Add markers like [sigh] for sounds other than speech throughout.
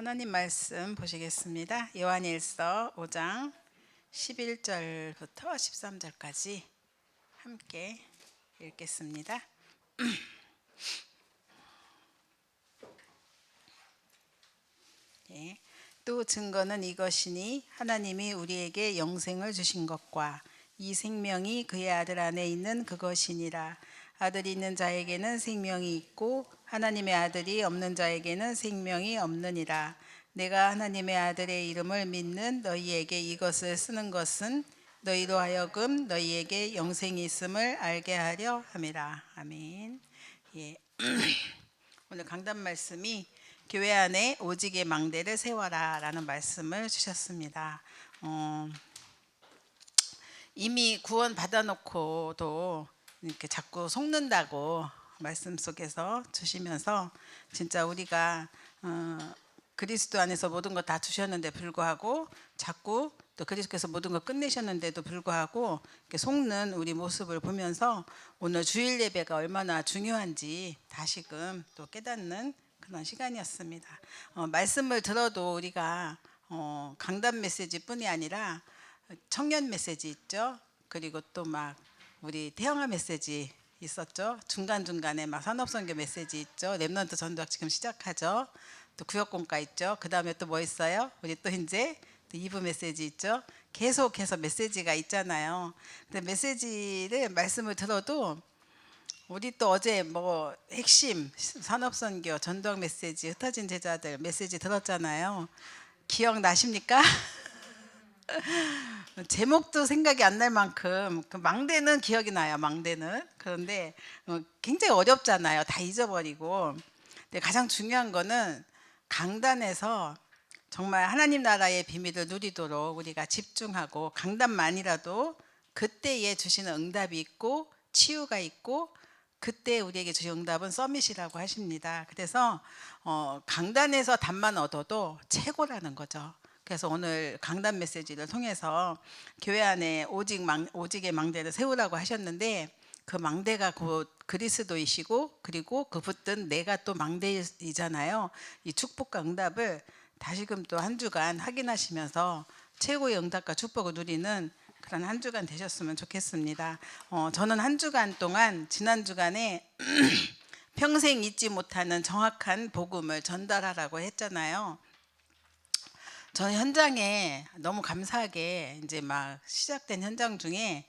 하나님 말씀 보시겠습니다. 요한일서 5장 11절부터 13절까지 함께 읽겠습니다. [clears throat] 예. 또 증거는 이것이니 하나님이 우리에게 영생을 주신 것과 이 생명이 그의 아들 안에 있는 그것이니라 아들이 있는 자에게는 생명이 있고 하나님의 아들이 없는 자에게는 생명이 없느니라 내가 하나님의 아들의 이름을 믿는 너희에게 이것을 쓰는 것은 너희로 하여금 너희에게 영생이 있음을 알게 하려 함이라 아멘 예. [clears throat] 오늘 강단 말씀이 교회 안에 오직의 망대를 세워라라는 말씀을 주셨습니다. 어, 이미 구원 받아놓고도 이렇게 자꾸 속는다고 말씀 속에서 주시면서 진짜 우리가 어, 그리스도 안에서 모든 것 다 주셨는데 불구하고 자꾸 또 그리스도께서 모든 것 끝내셨는데도 불구하고 속는 우리 모습을 보면서 오늘 주일 예배가 얼마나 중요한지 다시금 또 깨닫는 그런 시간이었습니다. 어, 말씀을 들어도 우리가 어, 강단 메시지뿐이 아니라 청년 메시지 있죠. 그리고 또 막 우리 태영아 메시지 있었죠. 중간 중간에 막 산업선교 메시지 있죠. 랩런트 전도학 지금 시작하죠. 또 구역공과 있죠. 그 다음에 또 뭐 있어요? 우리 또 이제 또 2부 메시지 있죠. 계속해서 메시지가 있잖아요. 근데 메시지를 말씀을 들어도 우리 또 어제 뭐 핵심 산업선교 전도학 메시지 흩어진 제자들 메시지 들었잖아요. 기억나십니까? [laughs] [laughs] 제목도 생각이 안 날 만큼 그 망대는 기억이 나요. 망대는 그런데 어, 굉장히 어렵잖아요. 다 잊어버리고. 근데 가장 중요한 거는 강단에서 정말 하나님 나라의 비밀을 누리도록 우리가 집중하고 강단만이라도 그때에 주시는 응답이 있고 치유가 있고 그때 우리에게 주신 응답은 서밋이라고 하십니다. 그래서 어, 강단에서 답만 얻어도 최고라는 거죠. 그래서 오늘 강단 메시지를 통해서 교회 안에 오직 망, 오직의 망대를 세우라고 하셨는데 그 망대가 곧 그리스도이시고 그리고 그 붙든 내가 또 망대이잖아요. 이 축복과 응답을 다시금 또 한 주간 확인하시면서 최고의 응답과 축복을 누리는 그런 한 주간 되셨으면 좋겠습니다. 어, 저는 한 주간 동안 지난 주간에 [clears throat] 평생 잊지 못하는 정확한 복음을 전달하라고 했잖아요. 저는 현장에 너무 감사하게 이제 막 시작된 현장 중에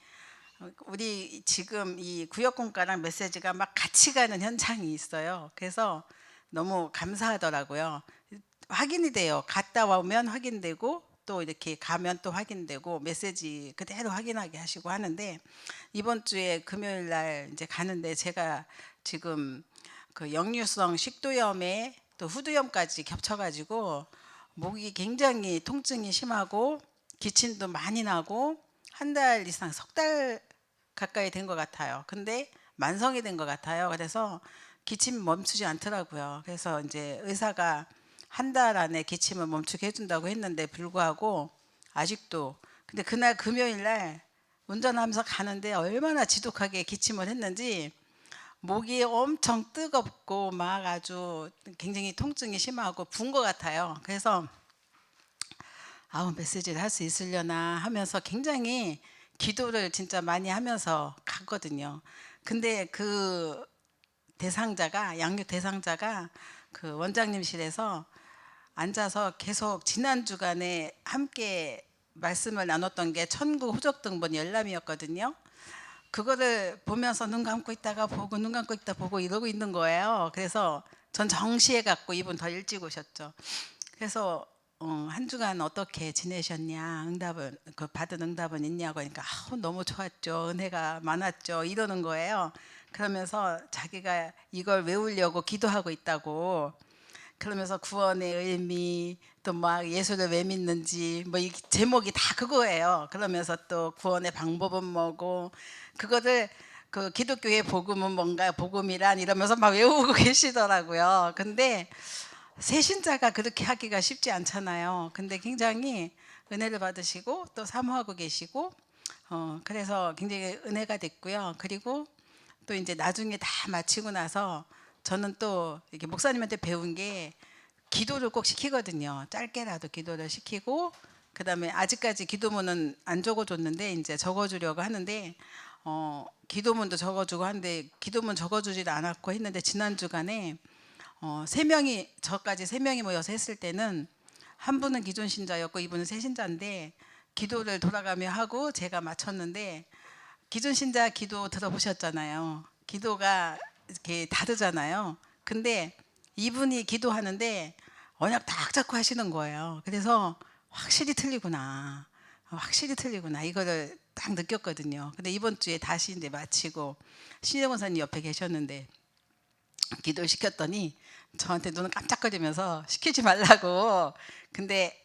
우리 지금 이 구역공과랑 메시지가 막 같이 가는 현장이 있어요. 그래서 너무 감사하더라고요. 확인이 돼요. 갔다 오면 확인되고 또 이렇게 가면 또 확인되고 메시지 그대로 확인하게 하시고 하는데 이번 주에 금요일 날 이제 가는데 제가 지금 그 역류성 식도염에 또 후두염까지 겹쳐가지고 목이 굉장히 통증이 심하고 기침도 많이 나고 한 달 이상 석 달 가까이 된 것 같아요. 근데 만성이 된 것 같아요. 그래서 기침이 멈추지 않더라고요. 그래서 이제 의사가 한 달 안에 기침을 멈추게 해준다고 했는데 불구하고 아직도 근데 그날 금요일 날 운전하면서 가는데 얼마나 지독하게 기침을 했는지 목이 엄청 뜨겁고 막 아주 굉장히 통증이 심하고 분 것 같아요. 그래서 아우 메시지를 할 수 있으려나 하면서 굉장히 기도를 진짜 많이 하면서 갔거든요. 근데 그 대상자가 양육 대상자가 그 원장님실에서 앉아서 계속 지난 주간에 함께 말씀을 나눴던 게 천국 호적 등본 열람이었거든요. 그거를 보면서 눈 감고 있다가 보고 눈 감고 있다 보고 이러고 있는 거예요. 그래서 전 정시해 갖고 이분 더 일찍 오셨죠. 그래서 어, 한 주간 어떻게 지내셨냐 응답은 그 받은 응답은 있냐고 하니까 아우, 너무 좋았죠 은혜가 많았죠 이러는 거예요. 그러면서 자기가 이걸 외우려고 기도하고 있다고 그러면서 구원의 의미 또 막 예수를 왜 믿는지 뭐 이 제목이 다 그거예요. 그러면서 또 구원의 방법은 뭐고 그거를 그 기독교의 복음은 뭔가 복음이란 이러면서 막 외우고 [laughs] 계시더라고요. 근데 새신자가 그렇게 하기가 쉽지 않잖아요. 근데 굉장히 은혜를 받으시고 또 사모하고 계시고 어 그래서 굉장히 은혜가 됐고요. 그리고 또 이제 나중에 다 마치고 나서 저는 또 이렇게 목사님한테 배운 게 기도를 꼭 시키거든요. 짧게라도 기도를 시키고 그다음에 아직까지 기도문은 안 적어줬는데 이제 적어주려고 하는데 어, 기도문도 적어주고 하는데 기도문 적어주질 않았고 했는데 지난 주간에 어, 세 명이 저까지 세 명이 모여서 했을 때는 한 분은 기존 신자였고 이분은 새 신자인데 기도를 돌아가며 하고 제가 마쳤는데 기존 신자 기도 들어보셨잖아요. 기도가 이렇게 다르잖아요. 근데 이분이 기도하는데 언약 딱 잡고 하시는 거예요. 그래서 확실히 틀리구나. 확실히 틀리구나. 이거를 딱 느꼈거든요. 근데 이번 주에 다시 이제 마치고 신영 원사님 옆에 계셨는데 기도를 시켰더니 저한테 눈을 깜짝거리면서 시키지 말라고. 근데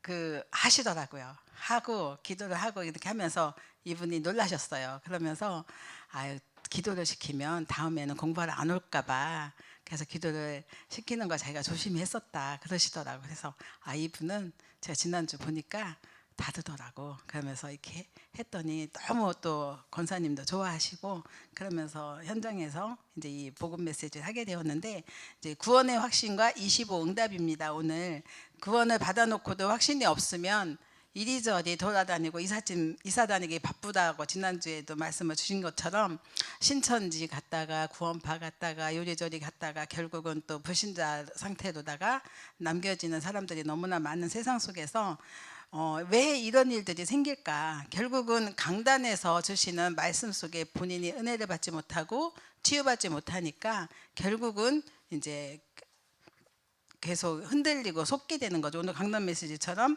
그 하시더라고요. 하고 기도를 하고 이렇게 하면서 이분이 놀라셨어요. 그러면서 아유 기도를 시키면 다음에는 공부하러 안 올까봐 그래서 기도를 시키는 거 자기가 조심히 했었다 그러시더라고. 그래서 아 이분은 제가 지난주 보니까 다르더라고. 그러면서 이렇게 했더니 너무 또 권사님도 좋아하시고 그러면서 현장에서 이제 이 복음 메시지를 하게 되었는데 이제 구원의 확신과 25 응답입니다. 오늘 구원을 받아놓고도 확신이 없으면 이리저리 돌아다니고 이삿짐 이사 다니기 바쁘다고 지난주에도 말씀을 주신 것처럼 신천지 갔다가 구원파 갔다가 요리조리 갔다가 결국은 또 불신자 상태로다가 남겨지는 사람들이 너무나 많은 세상 속에서 어, 왜 이런 일들이 생길까? 결국은 강단에서 주시는 말씀 속에 본인이 은혜를 받지 못하고 치유받지 못하니까 결국은 이제 계속 흔들리고 속게 되는 거죠. 오늘 강단 메시지처럼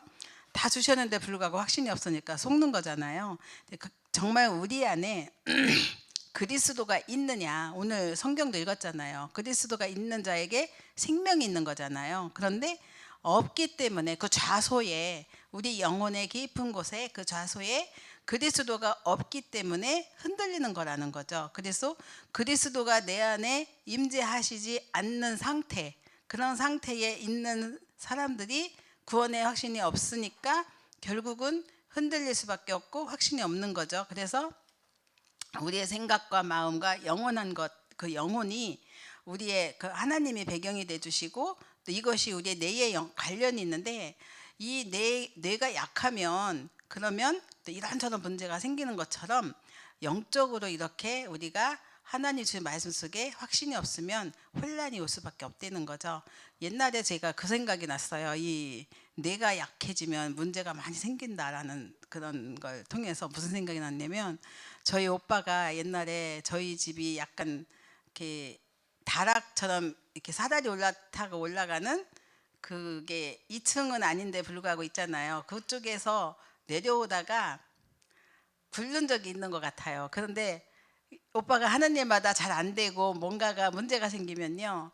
다 주셨는데 불구하고 확신이 없으니까 속는 거잖아요. 그- 정말 우리 안에 [clears throat] 그리스도가 있느냐 오늘 성경도 읽었잖아요. 그리스도가 있는 자에게 생명이 있는 거잖아요. 그런데 없기 때문에 그 좌소에 우리 영혼의 깊은 곳에 그 좌소에 그리스도가 없기 때문에 흔들리는 거라는 거죠. 그래서 그리스도가 내 안에 임재하시지 않는 상태 그런 상태에 있는 사람들이 구원의 확신이 없으니까 결국은 흔들릴 수밖에 없고 확신이 없는 거죠. 그래서 우리의 생각과 마음과 영원한 것, 그 영혼이 우리의 그 하나님이 배경이 돼 주시고 또 이것이 우리의 뇌에 영- 관련이 있는데 이 뇌, 뇌가 약하면 그러면 또 이런저런 문제가 생기는 것처럼 영적으로 이렇게 우리가 하나님 주신 말씀 속에 확신이 없으면 혼란이 올 수밖에 없다는 거죠. 옛날에 제가 그 생각이 났어요. 이 뇌가 약해지면 문제가 많이 생긴다라는 그런 걸 통해서 무슨 생각이 났냐면 저희 오빠가 옛날에 저희 집이 약간 이렇게 다락처럼 이렇게 사다리 올라타고 올라가는 그게 2층은 아닌데 불구하고 있잖아요. 그쪽에서 내려오다가 굴른 적이 있는 것 같아요. 그런데 오빠가 하는 일마다 잘 안 되고 뭔가가 문제가 생기면요.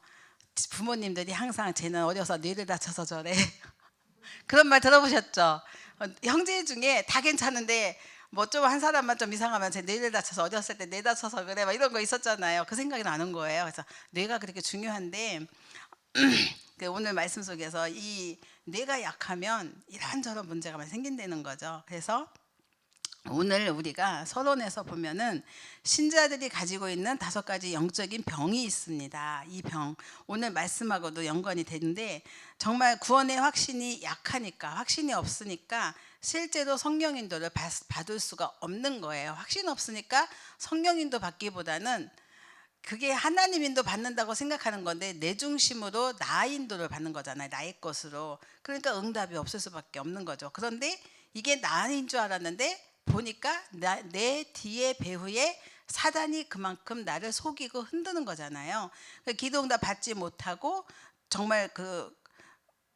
부모님들이 항상 쟤는 어려서 뇌를 다쳐서 저래. [laughs] 그런 말 들어보셨죠? 어, 형제 중에 다 괜찮은데 뭐 좀 한 사람만 좀 이상하면 제 뇌를 다쳐서 어렸을 때 뇌 다쳐서 그래 막 이런 거 있었잖아요. 그 생각이 나는 거예요. 그래서 뇌가 그렇게 중요한데 [clears throat] 그 오늘 말씀 속에서 이 뇌가 약하면 이런저런 문제가 생긴다는 거죠. 그래서 오늘 우리가 서론에서 보면은 신자들이 가지고 있는 다섯 가지 영적인 병이 있습니다. 이 병 오늘 말씀하고도 연관이 되는데 정말 구원의 확신이 약하니까 확신이 없으니까 실제로 성령 인도를 받- 받을 수가 없는 거예요. 확신 없으니까 성령 인도 받기보다는 그게 하나님 인도 받는다고 생각하는 건데 내 중심으로 나 인도를 받는 거잖아요. 나의 것으로. 그러니까 응답이 없을 수밖에 없는 거죠. 그런데 이게 나인 줄 알았는데 보니까 나, 내 뒤에 배후에 사단이 그만큼 나를 속이고 흔드는 거잖아요. 그 기도 응답 받지 못하고 정말 그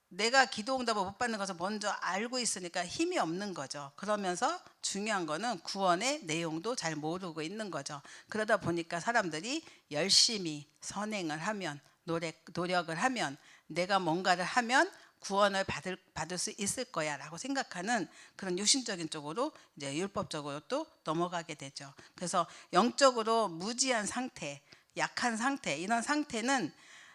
내가 기도 응답을 못 받는 것을 먼저 알고 있으니까 힘이 없는 거죠. 그러면서 중요한 거는 구원의 내용도 잘 모르고 있는 거죠. 그러다 보니까 사람들이 열심히 선행을 하면 노력, 노력을 하면 내가 뭔가를 하면 구원을 받을 받을 수 있을 거야라고 생각하는 그런 육신적인 쪽으로 이제 율법적으로 또 넘어가게 되죠. 그래서 영적으로 무지한 상태, 약한 상태 이런 상태는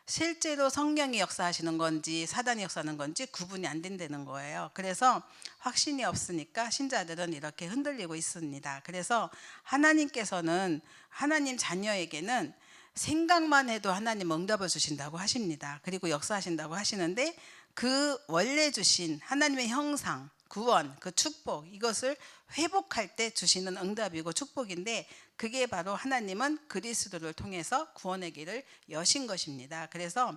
실제로 성령이 역사하시는 건지 사단이 역사하는 건지 구분이 안 된다는 거예요. 그래서 확신이 없으니까 신자들은 이렇게 흔들리고 있습니다. 그래서 하나님께서는 하나님 자녀에게는 생각만 해도 하나님 응답을 주신다고 하십니다. 그리고 역사하신다고 하시는데 그 원래 주신 하나님의 형상, 구원, 그 축복 이것을 회복할 때 주시는 응답이고 축복인데 그게 바로 하나님은 그리스도를 통해서 구원의 길을 여신 것입니다. 그래서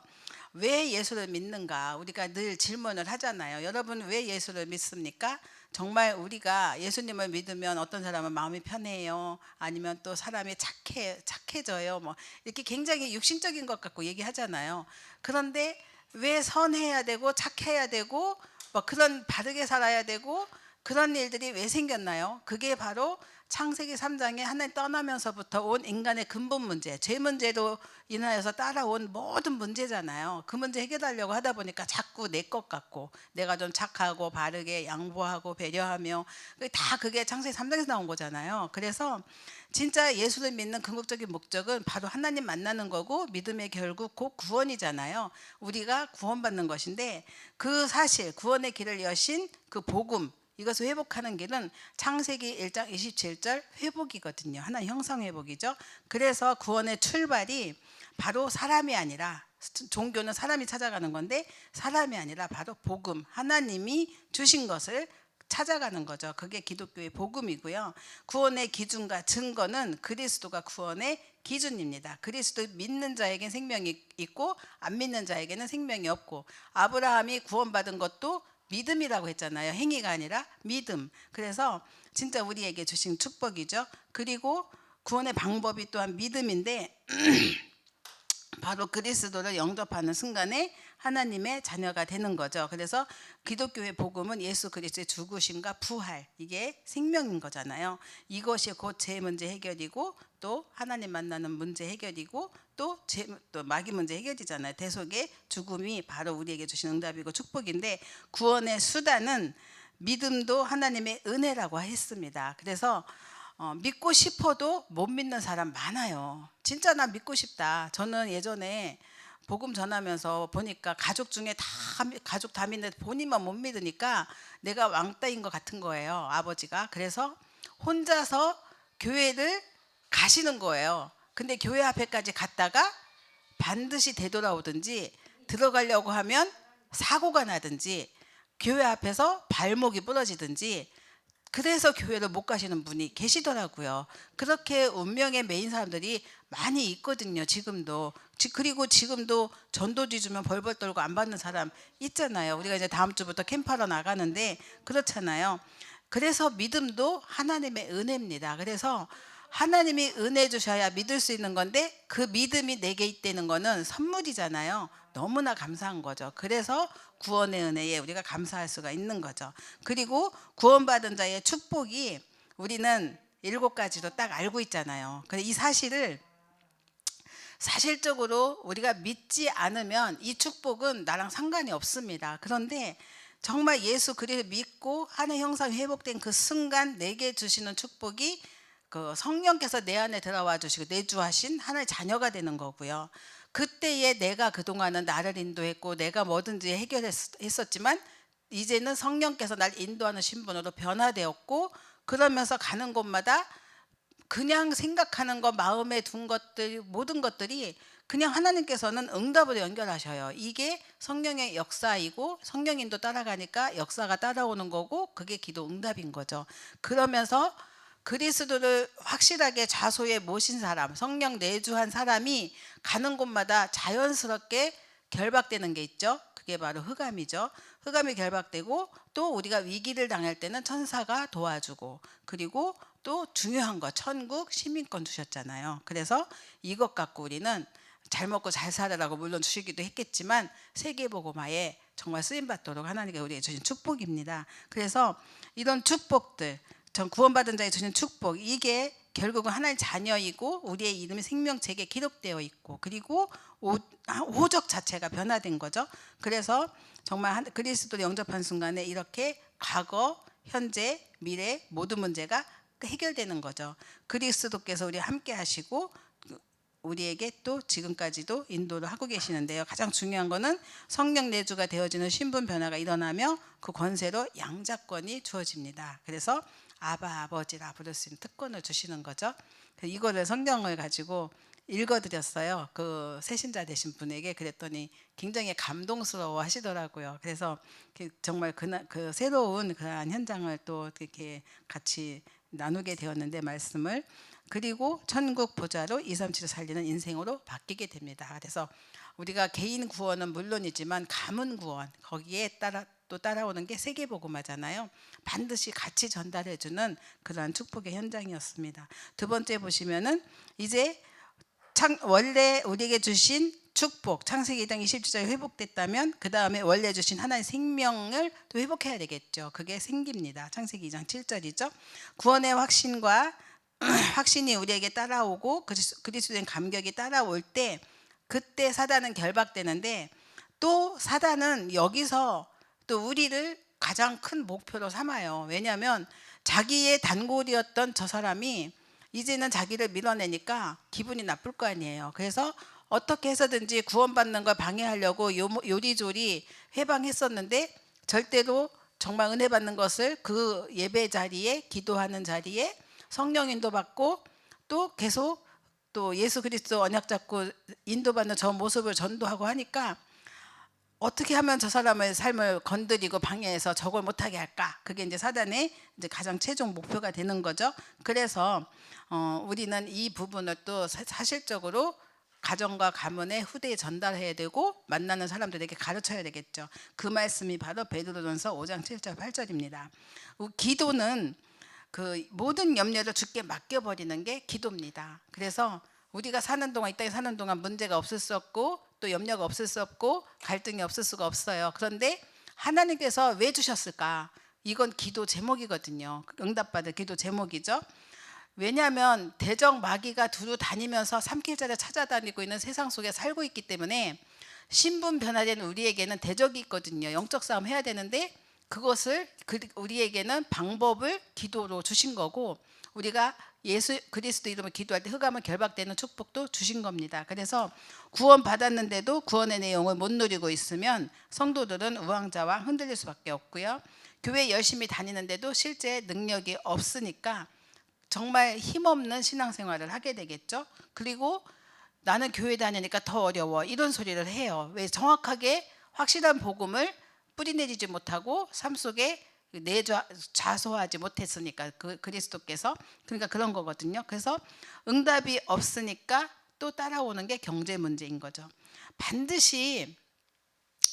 왜 예수를 믿는가 우리가 늘 질문을 하잖아요. 여러분 왜 예수를 믿습니까? 정말 우리가 예수님을 믿으면 어떤 사람은 마음이 편해요. 아니면 또 사람이 착해 착해져요. 뭐 이렇게 굉장히 육신적인 것 같고 얘기하잖아요. 그런데 왜 선해야 되고 착해야 되고 뭐 그런 바르게 살아야 되고 그런 일들이 왜 생겼나요? 그게 바로 창세기 3장에 하나님 떠나면서부터 온 인간의 근본 문제, 죄 문제로 인하여서 따라온 모든 문제잖아요. 그 문제 해결하려고 하다 보니까 자꾸 내 것 같고 내가 좀 착하고 바르게 양보하고 배려하며 다 그게 창세기 3장에서 나온 거잖아요. 그래서 진짜 예수를 믿는 궁극적인 목적은 바로 하나님 만나는 거고 믿음의 결국 곧 구원이잖아요. 우리가 구원받는 것인데 그 사실 구원의 길을 여신 그 복음 이것을 회복하는 길은 창세기 1장 27절 회복이거든요. 하나의 형상 회복이죠. 그래서 구원의 출발이 바로 사람이 아니라 종교는 사람이 찾아가는 건데 사람이 아니라 바로 복음 하나님이 주신 것을 찾아가는 거죠. 그게 기독교의 복음이고요. 구원의 기준과 증거는 그리스도가 구원의 기준입니다. 그리스도 믿는 자에게 생명이 있고 안 믿는 자에게는 생명이 없고 아브라함이 구원받은 것도 믿음이라고 했잖아요. 행위가 아니라 믿음. 그래서 진짜 우리에게 주신 축복이죠. 그리고 구원의 방법이 또한 믿음인데 [clears throat] 바로 그리스도를 영접하는 순간에 하나님의 자녀가 되는 거죠. 그래서 기독교의 복음은 예수 그리스도의 죽으심과 부활 이게 생명인 거잖아요. 이것이 곧 제 문제 해결이고 또 하나님 만나는 문제 해결이고 또, 제, 또 마귀 문제 해결이잖아요. 대속의 죽음이 바로 우리에게 주신 응답이고 축복인데 구원의 수단은 믿음도 하나님의 은혜라고 했습니다. 그래서 어, 믿고 싶어도 못 믿는 사람 많아요. 진짜 나 믿고 싶다. 저는 예전에 복음 전하면서 보니까 가족 중에 다 가족 다 믿는데 본인만 못 믿으니까 내가 왕따인 것 같은 거예요. 아버지가. 그래서 혼자서 교회를 가시는 거예요. 근데 교회 앞에까지 갔다가 반드시 되돌아오든지 들어가려고 하면 사고가 나든지 교회 앞에서 발목이 부러지든지 그래서 교회를 못 가시는 분이 계시더라고요. 그렇게 운명의 메인 사람들이 많이 있거든요. 지금도. 지- 그리고 지금도 전도지 주면 벌벌 떨고 안 받는 사람 있잖아요. 우리가 이제 다음 주부터 캠프하러 나가는데 그렇잖아요. 그래서 믿음도 하나님의 은혜입니다. 그래서 하나님이 은혜 주셔야 믿을 수 있는 건데 그 믿음이 내게 있다는 거는 선물이잖아요. 너무나 감사한 거죠. 그래서 구원의 은혜에 우리가 감사할 수가 있는 거죠. 그리고 구원받은 자의 축복이 우리는 일곱 가지로 딱 알고 있잖아요. 근데 이 사실을 사실적으로 우리가 믿지 않으면 이 축복은 나랑 상관이 없습니다. 그런데 정말 예수 그리스도 믿고 하나의 형상이 회복된 그 순간 내게 주시는 축복이 그 성령께서 내 안에 들어와 주시고 내주하신 하나의 자녀가 되는 거고요. 그때에 내가 그동안은 나를 인도했고 내가 뭐든지 해결했었지만 이제는 성령께서 날 인도하는 신분으로 변화되었고 그러면서 가는 곳마다 그냥 생각하는 것, 마음에 둔 것들, 모든 것들이 그냥 하나님께서는 응답으로 연결하셔요. 이게 성령의 역사이고 성령인도 따라가니까 역사가 따라오는 거고 그게 기도 응답인 거죠. 그러면서 그리스도를 확실하게 좌소에 모신 사람, 성령 내주한 사람이 가는 곳마다 자연스럽게 결박되는 게 있죠. 그게 바로 흑암이죠. 흑암이 결박되고 또 우리가 위기를 당할 때는 천사가 도와주고 그리고 또 중요한 거 천국 시민권 주셨잖아요. 그래서 이것 갖고 우리는 잘 먹고 잘 살아라고 물론 주시기도 했겠지만 세계복음화에 정말 쓰임 받도록 하나님께 우리에게 주신 축복입니다. 그래서 이런 축복들 전 구원받은 자에 주신 축복 이게 결국은 하나님 자녀이고 우리의 이름이 생명책에 기록되어 있고 그리고 오, 호적 자체가 변화된 거죠. 그래서 정말 한- 그리스도를 영접한 순간에 이렇게 과거, 현재, 미래 모든 문제가 해결되는 거죠. 그리스도께서 우리 함께 하시고 우리에게 또 지금까지도 인도를 하고 계시는데요. 가장 중요한 거는 성령 내주가 되어지는 신분 변화가 일어나며 그 권세로 양자권이 주어집니다. 그래서 아바 아버지라 부를 수 있는 특권을 주시는 거죠. 이거를 성경을 가지고 읽어드렸어요. 그 새신자 되신 분에게 그랬더니 굉장히 감동스러워 하시더라고요. 그래서 그 정말 그나, 그 새로운 그러한 현장을 또 이렇게 같이 나누게 되었는데 말씀을 그리고 천국 보좌로 237을 살리는 인생으로 바뀌게 됩니다. 그래서 우리가 개인 구원은 물론이지만 가문 구원 거기에 따라 또 따라오는 게 세계복음화잖아요. 반드시 같이 전달해주는 그러한 축복의 현장이었습니다. 두 번째 보시면은 이제 창, 원래 우리에게 주신 축복 창세기 2장 27절에 회복됐다면 그 다음에 원래 주신 하나의 생명을 또 회복해야 되겠죠. 그게 생깁니다. 창세기 2장 7절이죠. 구원의 확신과 [clears throat] 확신이 우리에게 따라오고 그리스- 그리스도인 감격이 따라올 때 그때 사단은 결박되는데 또 사단은 여기서 또 우리를 가장 큰 목표로 삼아요. 왜냐하면 자기의 단골이었던 저 사람이 이제는 자기를 밀어내니까 기분이 나쁠 거 아니에요. 그래서 어떻게 해서든지 구원받는 걸 방해하려고 요- 요리조리 해방했었는데 절대로 정말 은혜 받는 것을 그 예배 자리에 기도하는 자리에 성령 인도 받고 또 계속 또 예수 그리스도 언약 잡고 인도받는 저 모습을 전도하고 하니까 어떻게 하면 저 사람의 삶을 건드리고 방해해서 저걸 못하게 할까? 그게 이제 사단의 이제 가장 최종 목표가 되는 거죠. 그래서 어, 우리는 이 부분을 또 사- 사실적으로 가정과 가문의 후대에 전달해야 되고 만나는 사람들에게 가르쳐야 되겠죠. 그 말씀이 바로 베드로전서 5장 7절 8절입니다. 기도는 그 모든 염려를 주께 맡겨버리는 게 기도입니다. 그래서 우리가 사는 동안 이 땅에 사는 동안 문제가 없을 수 없고 또 염려가 없을 수 없고 갈등이 없을 수가 없어요. 그런데 하나님께서 왜 주셨을까? 이건 기도 제목이거든요. 응답받을 기도 제목이죠. 왜냐하면 대적 마귀가 두루 다니면서 삼킬자를 찾아다니고 있는 세상 속에 살고 있기 때문에 신분 변화된 우리에게는 대적이 있거든요. 영적 싸움 해야 되는데 그것을 그- 우리에게는 방법을 기도로 주신 거고 우리가 예수 그리스도 이름을 기도할 때 흑암을 결박되는 축복도 주신 겁니다. 그래서 구원 받았는데도 구원의 내용을 못 누리고 있으면 성도들은 우왕좌왕 흔들릴 수밖에 없고요. 교회 열심히 다니는데도 실제 능력이 없으니까 정말 힘없는 신앙생활을 하게 되겠죠. 그리고 나는 교회 다니니까 더 어려워 이런 소리를 해요. 왜 정확하게 확실한 복음을 뿌리내리지 못하고 삶 속에 내좌 좌소하지 못했으니까 그 그리스도께서 그러니까 그런 거거든요. 그래서 응답이 없으니까 또 따라오는 게 경제 문제인 거죠. 반드시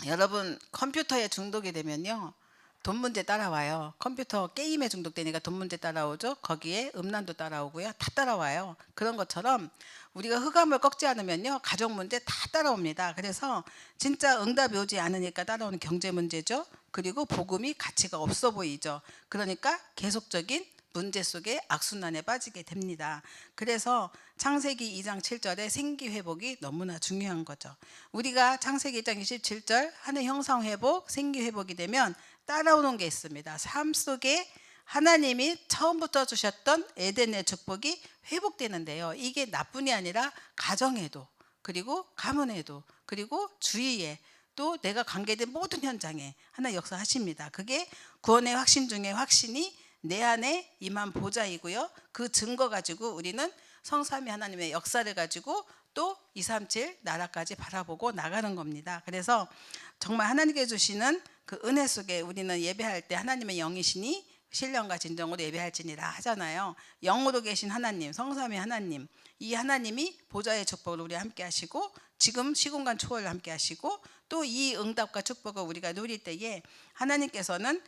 여러분 컴퓨터에 중독이 되면요. 돈 문제 따라와요. 컴퓨터 게임에 중독되니까 돈 문제 따라오죠. 거기에 음란도 따라오고요. 다 따라와요. 그런 것처럼 우리가 흑암을 꺾지 않으면요. 가정 문제 다 따라옵니다. 그래서 진짜 응답이 오지 않으니까 따라오는 경제 문제죠. 그리고 복음이 가치가 없어 보이죠. 그러니까 계속적인 문제 속에 악순환에 빠지게 됩니다. 그래서 창세기 2장 7절의 생기 회복이 너무나 중요한 거죠. 우리가 창세기 2장 27절 하늘 형상 회복, 생기 회복이 되면 따라오는 게 있습니다. 삶 속에 하나님이 처음부터 주셨던 에덴의 축복이 회복되는데요. 이게 나뿐이 아니라 가정에도 그리고 가문에도 그리고 주위에 또 내가 관계된 모든 현장에 하나 역사하십니다. 그게 구원의 확신 중에 확신이 내 안에 임한 보좌이고요. 그 증거 가지고 우리는 성삼위 하나님의 역사를 가지고 또 237 나라까지 바라보고 나가는 겁니다. 그래서 정말 하나님께 주시는 그 은혜 속에 우리는 예배할 때 하나님의 영이시니 신령과 진정으로 예배할지니라 하잖아요. 영으로 계신 하나님, 성삼위 하나님, 이 하나님이 보좌의 축복을 우리 함께 하시고 지금 시공간 초월을 함께 하시고 또 이 응답과 축복을 우리가 누릴 때에 하나님께서는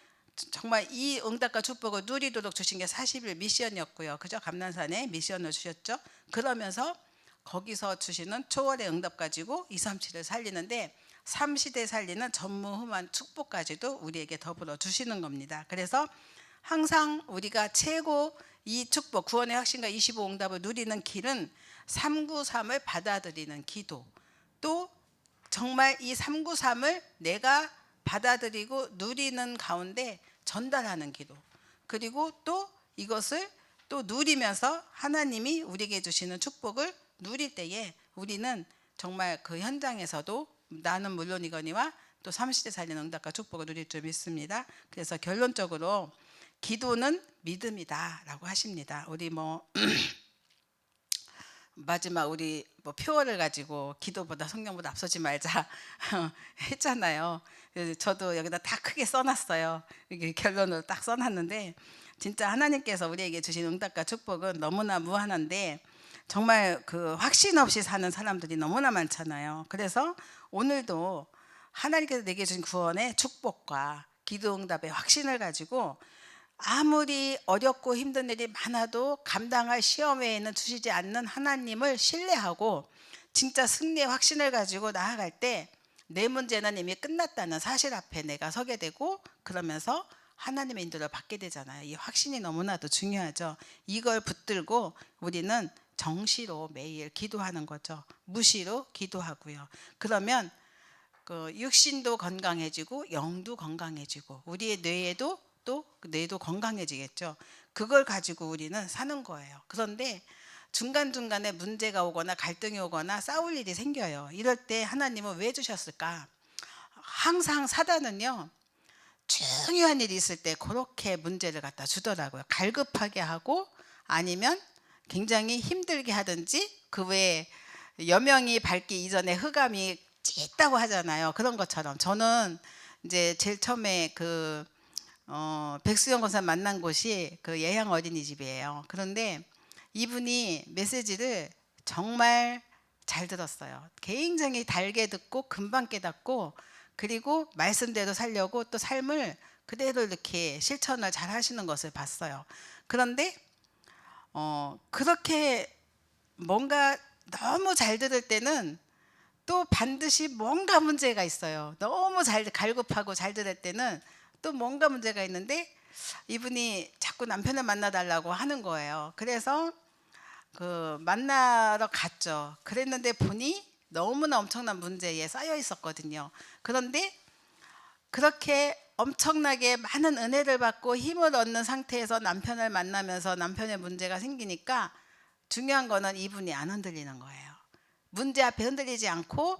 정말 이 응답과 축복을 누리도록 주신 게 40일 미션이었고요. 그죠? 감난산에 미션을 주셨죠. 그러면서 거기서 주시는 초월의 응답 가지고 237을 살리는데 삼시대 살리는 전무후무한 축복까지도 우리에게 더불어 주시는 겁니다. 그래서 항상 우리가 최고 이 축복 구원의 확신과 25 응답을 누리는 길은 393을 받아들이는 기도 또 정말 이 393을 내가 받아들이고 누리는 가운데 전달하는 기도 그리고 또 이것을 또 누리면서 하나님이 우리에게 주시는 축복을 누릴 때에 우리는 정말 그 현장에서도 나는 물론이거니와 또 삼시대 살리는 응답과 축복을 누릴 줄 믿습니다. 그래서 결론적으로 기도는 믿음이다라고 하십니다. 우리 뭐 [clears throat] 마지막 우리 뭐 표어를 가지고 기도보다 성령보다 앞서지 말자 [laughs] 했잖아요. 저도 여기다 다 크게 써놨어요. 이게 결론을 딱 써놨는데 진짜 하나님께서 우리에게 주신 응답과 축복은 너무나 무한한데 정말 그 확신 없이 사는 사람들이 너무나 많잖아요. 그래서 오늘도 하나님께서 내게 주신 구원의 축복과 기도 응답의 확신을 가지고 아무리 어렵고 힘든 일이 많아도 감당할 시험 외에는 주시지 않는 하나님을 신뢰하고 진짜 승리의 확신을 가지고 나아갈 때 내 문제는 이미 끝났다는 사실 앞에 내가 서게 되고 그러면서 하나님의 인도를 받게 되잖아요. 이 확신이 너무나도 중요하죠. 이걸 붙들고 우리는 정시로 매일 기도하는 거죠. 무시로 기도하고요. 그러면 그 육신도 건강해지고 영도 건강해지고 우리의 뇌에도 또그 뇌도 건강해지겠죠. 그걸 가지고 우리는 사는 거예요. 그런데 중간중간에 문제가 오거나 갈등이 오거나 싸울 일이 생겨요. 이럴 때 하나님은 왜 주셨을까? 항상 사단은요. 중요한 일이 있을 때 그렇게 문제를 갖다 주더라고요. 갈급하게 하고 아니면 굉장히 힘들게 하든지 그 외에 여명이 밝기 이전에 흑암이 짙다고 하잖아요. 그런 것처럼 저는 이제 제일 처음에 그 어, 백수영 권사 만난 곳이 그 예양 어린이집이에요. 그런데 이분이 메시지를 정말 잘 들었어요. 굉장히 달게 듣고 금방 깨닫고 그리고 말씀대로 살려고 또 삶을 그대로 이렇게 실천을 잘 하시는 것을 봤어요. 그런데 어, 그렇게 뭔가 너무 잘 들을 때는 또 반드시 뭔가 문제가 있어요. 너무 잘 갈급하고 잘 들을 때는 또 뭔가 문제가 있는데 이분이 자꾸 남편을 만나달라고 하는 거예요. 그래서 그 만나러 갔죠. 그랬는데 보니 너무나 엄청난 문제에 쌓여 있었거든요. 그런데 그렇게 엄청나게 많은 은혜를 받고 힘을 얻는 상태에서 남편을 만나면서 남편의 문제가 생기니까 중요한 거는 이분이 안 흔들리는 거예요. 문제 앞에 흔들리지 않고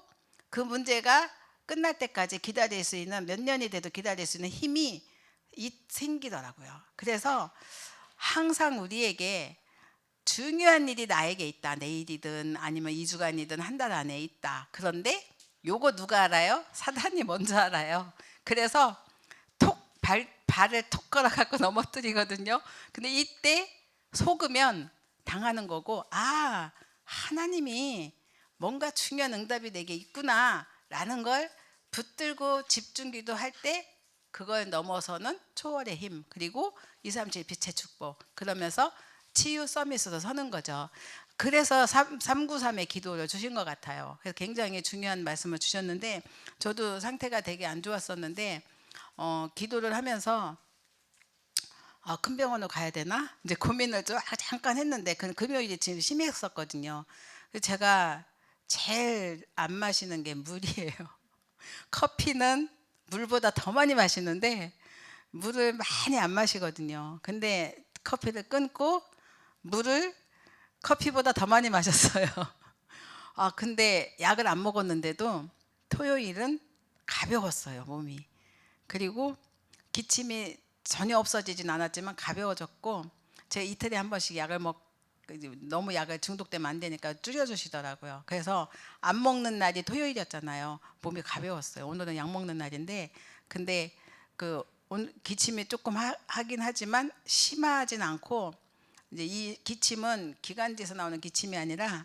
그 문제가 끝날 때까지 기다릴 수 있는 몇 년이 돼도 기다릴 수 있는 힘이 이- 생기더라고요. 그래서 항상 우리에게 중요한 일이 나에게 있다. 내일이든 아니면 2주간이든 한 달 안에 있다. 그런데 요거 누가 알아요? 사단이 먼저 알아요. 그래서 톡 발, 발을 톡 걸어 갖고 넘어뜨리거든요. 근데 이때 속으면 당하는 거고 아, 하나님이 뭔가 중요한 응답이 내게 있구나라는 걸 붙들고 집중기도 할 때 그걸 넘어서는 초월의 힘 그리고 237 빛의 축복 그러면서 치유 서밋으로 서는 거죠. 그래서 3, 393의 기도를 주신 것 같아요. 그래서 굉장히 중요한 말씀을 주셨는데 저도 상태가 되게 안 좋았었는데 어, 기도를 하면서 아, 큰 병원으로 가야 되나? 이제 고민을 좀 잠깐 했는데 그 금요일이 지금 심했었거든요. 제가 제일 안 마시는 게 물이에요. [laughs] 커피는 물보다 더 많이 마시는데 물을 많이 안 마시거든요. 근데 커피를 끊고 물을 커피보다 더 많이 마셨어요. [laughs] 아, 근데 약을 안 먹었는데도 토요일은 가벼웠어요, 몸이. 그리고 기침이 전혀 없어지진 않았지만 가벼워졌고 제가 이틀에 한 번씩 약을 먹 너무 약을 중독되면 안 되니까 줄여주시더라고요. 그래서 안 먹는 날이 토요일이었잖아요. 몸이 가벼웠어요. 오늘은 약 먹는 날인데 근데 그 온- 기침이 조금 하, 하긴 하지만 심하진 않고 이제 이 기침은 기관지에서 나오는 기침이 아니라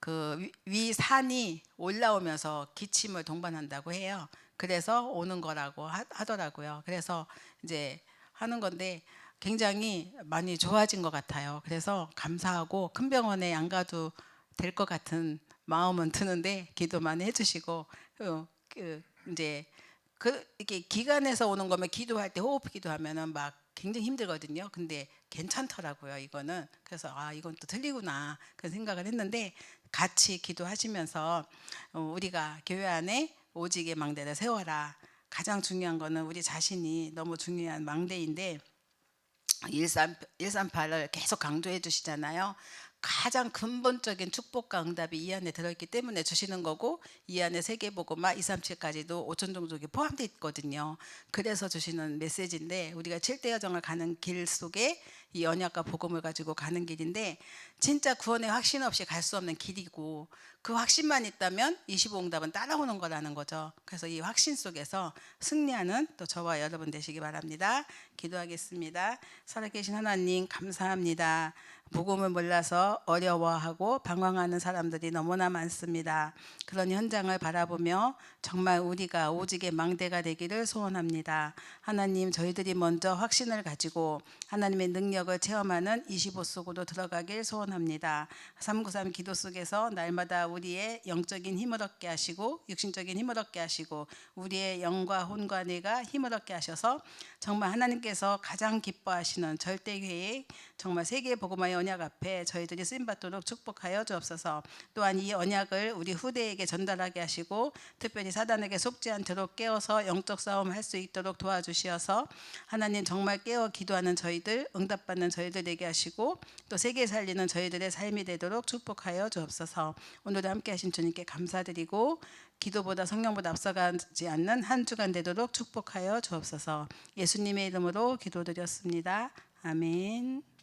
그 위- 위산이 올라오면서 기침을 동반한다고 해요. 그래서 오는 거라고 하, 하더라고요. 그래서 이제 하는 건데 굉장히 많이 좋아진 것 같아요. 그래서 감사하고 큰 병원에 안 가도 될 것 같은 마음은 드는데 기도 많이 해주시고 어, 그 이제 그 이렇게 기관에서 오는 거면 기도할 때 호흡 기도하면은 막 굉장히 힘들거든요. 근데 괜찮더라고요. 이거는 그래서 아 이건 또 틀리구나 그런 생각을 했는데 같이 기도하시면서 어, 우리가 교회 안에 오직의 망대를 세워라. 가장 중요한 거는 우리 자신이 너무 중요한 망대인데 138을 계속 강조해 주시잖아요. 가장 근본적인 축복과 응답이 이 안에 들어있기 때문에 주시는 거고 이 안에 세계보고마 237까지도 5천 종족이 포함되어 있거든요. 그래서 주시는 메시지인데 우리가 7대 여정을 가는 길 속에 이 언약과 복음을 가지고 가는 길인데 진짜 구원의 확신 없이 갈 수 없는 길이고 그 확신만 있다면 25응답은 따라오는 거라는 거죠. 그래서 이 확신 속에서 승리하는 또 저와 여러분 되시기 바랍니다. 기도하겠습니다. 살아계신 하나님 감사합니다. 복음을 몰라서 어려워하고 방황하는 사람들이 너무나 많습니다. 그런 현장을 바라보며 정말 우리가 오직의 망대가 되기를 소원합니다. 하나님 저희들이 먼저 확신을 가지고 하나님의 능력 을 체험하는 25 속으로 들어가길 소원합니다. 393 기도 속에서 날마다 우리의 영적인 힘을 얻게 하시고 육신적인 힘을 얻게 하시고 우리의 영과 혼과 뇌가 힘을 얻게 하셔서 정말 하나님께서 가장 기뻐하시는 절대 계획 정말 세계 복음화의 언약 앞에 저희들이 쓰임 받도록 축복하여 주옵소서. 또한 이 언약을 우리 후대에게 전달하게 하시고 특별히 사단에게 속지 않도록 깨어서 영적 싸움을 할수 있도록 도와주시어서 하나님 정말 깨어 기도하는 저희들 응답받는 저희들에게 하시고 또 세계 살리는 저희들의 삶이 되도록 축복하여 주옵소서. 오늘도 함께 하신 주님께 감사드리고 기도보다 성령보다 앞서가지 않는 한 주간 되도록 축복하여 주옵소서. 예수님의 이름으로 기도드렸습니다. 아멘.